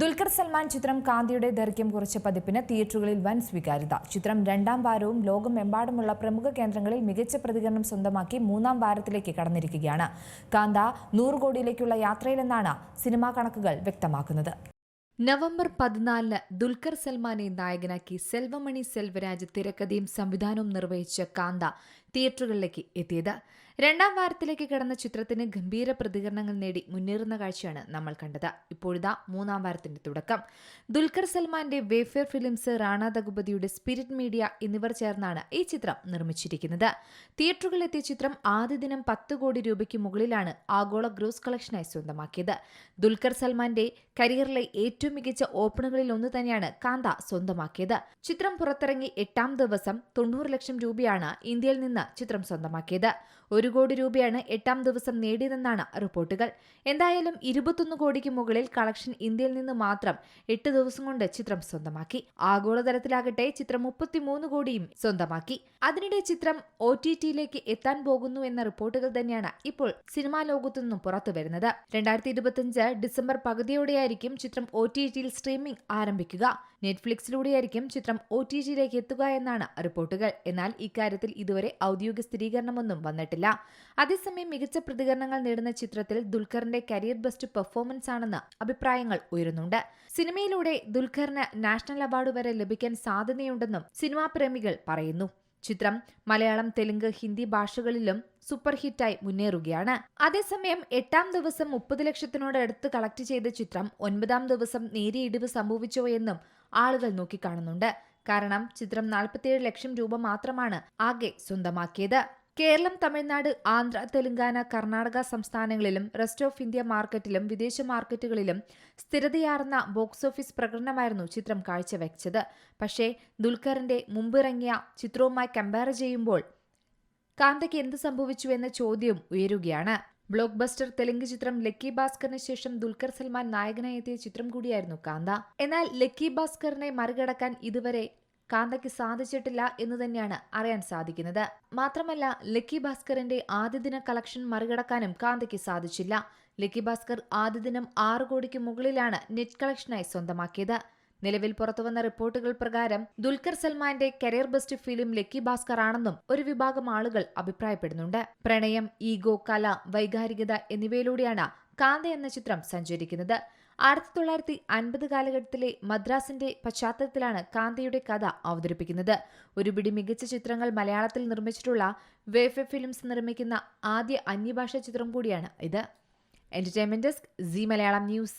ദുൽഖർ സൽമാൻ ചിത്രം കാന്തിയുടെ ദൈർഘ്യം കുറച്ച പതിപ്പിന് തിയേറ്ററുകളിൽ വൻ സ്വീകാര്യത. ചിത്രം രണ്ടാം വാരവും ലോകമെമ്പാടുമുള്ള പ്രമുഖ കേന്ദ്രങ്ങളിൽ മികച്ച പ്രതികരണം സ്വന്തമാക്കി മൂന്നാം വാരത്തിലേക്ക് കടന്നിരിക്കുകയാണ്. കാന്ത നൂറ് കോടിയിലേക്കുള്ള യാത്രയിലെന്നാണ് സിനിമാ കണക്കുകൾ വ്യക്തമാക്കുന്നത്. നവംബർ പതിനാലിന് ദുൽഖർ സൽമാനെ നായകനാക്കി സെൽവമണി സെൽവരാജ് തിരക്കഥയും സംവിധാനവും നിർവഹിച്ച കാന്ത തിയേറ്ററുകളിലേക്ക് എത്തിയത്. രണ്ടാം വാരത്തിലേക്ക് കടന്ന ചിത്രത്തിന് ഗംഭീര പ്രതികരണങ്ങൾ നേടി മുന്നേറുന്ന കാഴ്ചയാണ് നമ്മൾ കണ്ടത്. ഇപ്പോഴിതാ മൂന്നാം വാരത്തിന്റെ തുടക്കം. ദുൽഖർ സൽമാന്റെ വേഫെയർ ഫിലിംസ് റാണ ദഗുപതിയുടെ സ്പിരിറ്റ് മീഡിയ എന്നിവർ ചേർന്നാണ് ഈ ചിത്രം നിർമ്മിച്ചിരിക്കുന്നത്. തിയേറ്ററുകളിലെത്തിയ ചിത്രം ആദ്യ ദിനം പത്ത് കോടി രൂപയ്ക്ക് മുകളിലാണ് ആഗോള ഗ്രോസ് കളക്ഷനായി സ്വന്തമാക്കിയത്. ദുൽഖർ സൽമാന്റെ കരിയറിലെ ഏറ്റവും മികച്ച ഓപ്പണുകളിൽ ഒന്ന് തന്നെയാണ് കാന്ത സ്വന്തമാക്കിയത്. ചിത്രം പുറത്തിറങ്ങി എട്ടാം ദിവസം തൊണ്ണൂറ് ലക്ഷം രൂപയാണ് ഇന്ത്യയിൽ നിന്ന് ചിത്രം സ്വന്തമാക്കിയത്. ഒരു കോടി രൂപയാണ് എട്ടാം ദിവസം നേടിയതെന്നാണ് റിപ്പോർട്ടുകൾ. എന്തായാലും ഇരുപത്തൊന്ന് കോടിക്ക് മുകളിൽ കളക്ഷൻ ഇന്ത്യയിൽ നിന്ന് മാത്രം എട്ട് ദിവസം കൊണ്ട് ചിത്രം സ്വന്തമാക്കി. ആഗോളതലത്തിലാകട്ടെ ചിത്രം മുപ്പത്തിമൂന്ന് കോടിയും സ്വന്തമാക്കി. അതിനിടെ ചിത്രം ഒ ടി ടിയിലേക്ക് എത്താൻ പോകുന്നു എന്ന റിപ്പോർട്ടുകൾ തന്നെയാണ് ഇപ്പോൾ സിനിമാ ലോകത്തു നിന്നും പുറത്തു വരുന്നത്. രണ്ടായിരത്തി ഇരുപത്തിയഞ്ച് ഡിസംബർ പകുതിയോടെയായിരിക്കും ചിത്രം ഒ ടി ടിയിൽ സ്ട്രീമിംഗ് ആരംഭിക്കുക. നെറ്റ്ഫ്ലിക്സിലൂടെയായിരിക്കും ചിത്രം ഒ ടി ടിയിലേക്ക് എത്തുക എന്നാണ് റിപ്പോർട്ടുകൾ. എന്നാൽ ഇക്കാര്യത്തിൽ ഇതുവരെ ഔദ്യോഗിക സ്ഥിരീകരണമൊന്നും വന്നിട്ടില്ല. അതേസമയം മികച്ച പ്രതികരണങ്ങൾ നേടുന്ന ചിത്രത്തിൽ ദുൽഖറിന്റെ കരിയർ ബെസ്റ്റ് പെർഫോമൻസ് ആണെന്ന് അഭിപ്രായങ്ങൾ ഉയരുന്നുണ്ട്. സിനിമയിലൂടെ ദുൽഖറിന് നാഷണൽ അവാർഡ് വരെ ലഭിക്കാൻ സാധ്യതയുണ്ടെന്നും സിനിമാ പ്രേമികൾ പറയുന്നു. ചിത്രം മലയാളം തെലുങ്ക് ഹിന്ദി ഭാഷകളിലും സൂപ്പർ ഹിറ്റായി മുന്നേറുകയാണ്. അതേസമയം എട്ടാം ദിവസം മുപ്പത് ലക്ഷത്തിനോട് അടുത്ത് കളക്ട് ചെയ്ത ചിത്രം ഒൻപതാം ദിവസം നേരിയ ഇടിവ് സംഭവിച്ചോ എന്നും ആളുകൾ നോക്കിക്കാണുന്നുണ്ട്. കാരണം ചിത്രം നാൽപ്പത്തിയേഴ് ലക്ഷം രൂപ മാത്രമാണ് ആകെ സ്വന്തമാക്കിയത്. കേരളം തമിഴ്നാട് ആന്ധ്ര തെലങ്കാന കർണാടക സംസ്ഥാനങ്ങളിലും റെസ്റ്റ് ഓഫ് ഇന്ത്യ മാർക്കറ്റിലും വിദേശ മാർക്കറ്റുകളിലും സ്ഥിരതയാർന്ന ബോക്സ് ഓഫീസ് പ്രകടനമായിരുന്നു ചിത്രം കാഴ്ചവെച്ചത്. പക്ഷേ ദുൽഖറിന്റെ മുമ്പിറങ്ങിയ ചിത്രവുമായി കമ്പയർ ചെയ്യുമ്പോൾ കാന്തയ്ക്ക് എന്ത് സംഭവിച്ചു എന്ന ചോദ്യം ഉയരുകയാണ്. ബ്ലോക്ക് ബസ്റ്റർ തെലുങ്ക് ചിത്രം ലക്കി ഭാസ്കറിന് ശേഷം ദുൽഖർ സൽമാൻ നായകനായി എത്തിയ ചിത്രം കൂടിയായിരുന്നു കാന്ത. എന്നാൽ ലക്കി ഭാസ്കറിനെ മറികടക്കാൻ ഇതുവരെ കാന്തയ്ക്ക് സാധിച്ചിട്ടില്ല എന്ന് തന്നെയാണ് അറിയാൻ സാധിക്കുന്നത്. മാത്രമല്ല ലക്കി ഭാസ്കറിന്റെ ആദ്യ ദിന കളക്ഷൻ മറികടക്കാനും കാന്തയ്ക്ക് സാധിച്ചില്ല. ലക്കി ഭാസ്കർ ആദ്യ ദിനം ആറ് കോടിക്ക് മുകളിലാണ് നെറ്റ് കളക്ഷനായി സ്വന്തമാക്കിയത്. നിലവിൽ പുറത്തുവന്ന റിപ്പോർട്ടുകൾ പ്രകാരം ദുൽഖർ സൽമാന്റെ career best film Lucky Bhaskar ആണെന്നും ഒരു വിഭാഗം ആളുകൾ അഭിപ്രായപ്പെടുന്നുണ്ട്. പ്രണയം ഈഗോ കല വൈകാരികത എന്നിവയിലൂടെയാണ് കാന്ത എന്ന ചിത്രം സഞ്ചരിക്കുന്നത്. ആയിരത്തി തൊള്ളായിരത്തി അൻപത് കാലഘട്ടത്തിലെ മദ്രാസിന്റെ പശ്ചാത്തലത്തിലാണ് കാന്തയുടെ കഥ അവതരിപ്പിക്കുന്നത്. ഒരുപിടി മികച്ച ചിത്രങ്ങൾ മലയാളത്തിൽ നിർമ്മിച്ചിട്ടുള്ള വേഫെ ഫിലിംസ് നിർമ്മിക്കുന്ന ആദ്യ അന്യഭാഷാ ചിത്രം കൂടിയാണ് ഇത്. Entertainment desk Zee Malayalam news